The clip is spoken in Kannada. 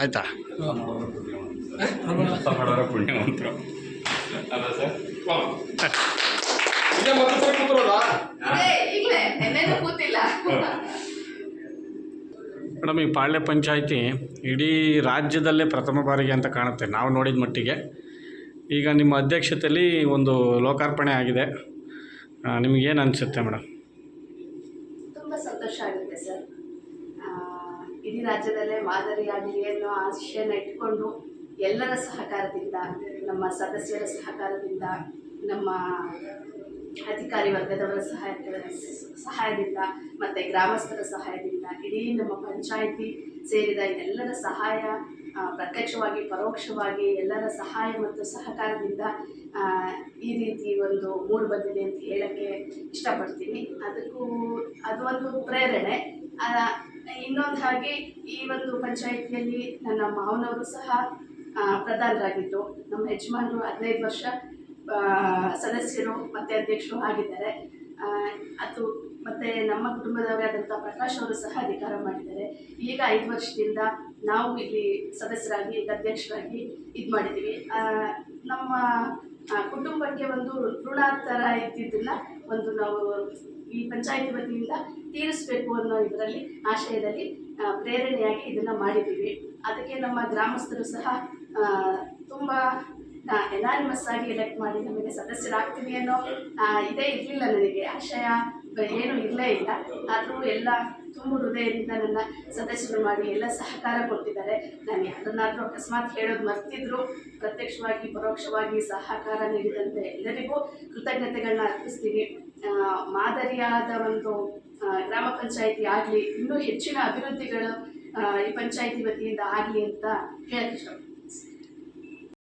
ಆಯಿತಾ? ಪುಣ್ಯವಂತರು ಮೇಡಮ್ ಈ ಪಾಳ್ಯ ಪಂಚಾಯಿತಿ ಇಡೀ ರಾಜ್ಯದಲ್ಲೇ ಪ್ರಥಮ ಬಾರಿಗೆ ಅಂತ ಕಾಣುತ್ತೆ ನಾವು ನೋಡಿದ ಮಟ್ಟಿಗೆ. ಈಗ ನಿಮ್ಮ ಅಧ್ಯಕ್ಷತೆಯಲ್ಲಿ ಒಂದು ಲೋಕಾರ್ಪಣೆ ಆಗಿದೆ. ನಿಮಗೇನು ಅನಿಸುತ್ತೆ ಮೇಡಮ್? ಸಂತೋಷ ಆಗುತ್ತೆ ಸರ್. ಇಡೀ ರಾಜ್ಯದಲ್ಲೇ ಮಾದರಿಯಾಗಲಿ ಅನ್ನೋ ಆಶಯನ ಇಟ್ಕೊಂಡು ಎಲ್ಲರ ಸಹಕಾರದಿಂದ, ನಮ್ಮ ಸದಸ್ಯರ ಸಹಕಾರದಿಂದ, ನಮ್ಮ ಅಧಿಕಾರಿ ವರ್ಗದವರ ಸಹಾಯ ಸಹಾಯದಿಂದ ಮತ್ತು ಗ್ರಾಮಸ್ಥರ ಸಹಾಯದಿಂದ ಇಡೀ ನಮ್ಮ ಪಂಚಾಯಿತಿ ಸೇರಿದ ಎಲ್ಲರ ಸಹಾಯ ಪ್ರತ್ಯಕ್ಷವಾಗಿ, ಪರೋಕ್ಷವಾಗಿ ಎಲ್ಲರ ಸಹಾಯ ಮತ್ತು ಸಹಕಾರದಿಂದ ಈ ರೀತಿ ಒಂದು ಮೂಡು ಬಂದಿದೆ ಅಂತ ಹೇಳಕ್ಕೆ ಇಷ್ಟಪಡ್ತೀನಿ. ಅದಕ್ಕೂ, ಅದು ಒಂದು ಪ್ರೇರಣೆ. ಇನ್ನೊಂದು ಹಾಗೆ ಈ ಒಂದು ಪಂಚಾಯಿತಿಯಲ್ಲಿ ನನ್ನ ಮಾವನವರು ಸಹ ಪ್ರಧಾನರಾಗಿದ್ದು. ನಮ್ಮ ಯಜಮಾನರು ಹದಿನೈದು ವರ್ಷ ಸದಸ್ಯರು ಮತ್ತು ಅಧ್ಯಕ್ಷರು ಆಗಿದ್ದಾರೆ. ಅದು ಮತ್ತು ನಮ್ಮ ಕುಟುಂಬದವರೇ ಆದಂಥ ಪ್ರಕಾಶ್ ಅವರು ಸಹ ಅಧಿಕಾರ ಮಾಡಿದ್ದಾರೆ. ಈಗ ಐದು ವರ್ಷದಿಂದ ನಾವು ಇಲ್ಲಿ ಸದಸ್ಯರಾಗಿ, ಅಧ್ಯಕ್ಷರಾಗಿ ಇದು ಮಾಡಿದ್ದೀವಿ. ನಮ್ಮ ಕುಟುಂಬಕ್ಕೆ ಒಂದು ಋಣ ಥರ ಇದ್ದಿದ್ದನ್ನ ಒಂದು ನಾವು ಈ ಪಂಚಾಯತಿ ವತಿಯಿಂದ ತೀರಿಸಬೇಕು ಅನ್ನೋ ಇದರಲ್ಲಿ, ಆಶಯದಲ್ಲಿ ಪ್ರೇರಣೆಯಾಗಿ ಇದನ್ನು ಮಾಡಿದ್ದೀವಿ. ಅದಕ್ಕೆ ನಮ್ಮ ಗ್ರಾಮಸ್ಥರು ಸಹ ತುಂಬ ಎನಾನಿಮಸ್ ಆಗಿ ಎಲೆಕ್ಟ್ ಮಾಡಿ ನಮಗೆ ಸದಸ್ಯರಾಗ್ತೀವಿ ಅನ್ನೋ ಇದೇ ಇರಲಿಲ್ಲ ನನಗೆ. ಆಶಯ ಏನೂ ಇರಲೇ ಇಲ್ಲ. ಆದರೂ ಎಲ್ಲ ತುಂಬ ಹೃದಯದಿಂದ ನನ್ನ ಸದಸ್ಯರು ಮಾಡಿ ಎಲ್ಲ ಸಹಕಾರ ಕೊಟ್ಟಿದ್ದಾರೆ. ನಾನು ಯಾರನ್ನಾದರೂ ಅಕಸ್ಮಾತ್ ಹೇಳೋದು ಮರ್ತಿದ್ರು. ಪ್ರತ್ಯಕ್ಷವಾಗಿ, ಪರೋಕ್ಷವಾಗಿ ಸಹಕಾರ ನೀಡಿದಂತೆ ಎಲ್ಲರಿಗೂ ಕೃತಜ್ಞತೆಗಳನ್ನ ಅರ್ಪಿಸ್ತೀನಿ ಮಾದರಿಯಾದ ಒಂದು ಗ್ರಾಮ ಪಂಚಾಯಿತಿ ಆಗಲಿ, ಇನ್ನೂ ಹೆಚ್ಚಿನ ಅಭಿವೃದ್ಧಿಗಳು ಈ ಪಂಚಾಯಿತಿ ವತಿಯಿಂದ ಆಗಲಿ ಅಂತ ಹೇಳಕ್ಕೆ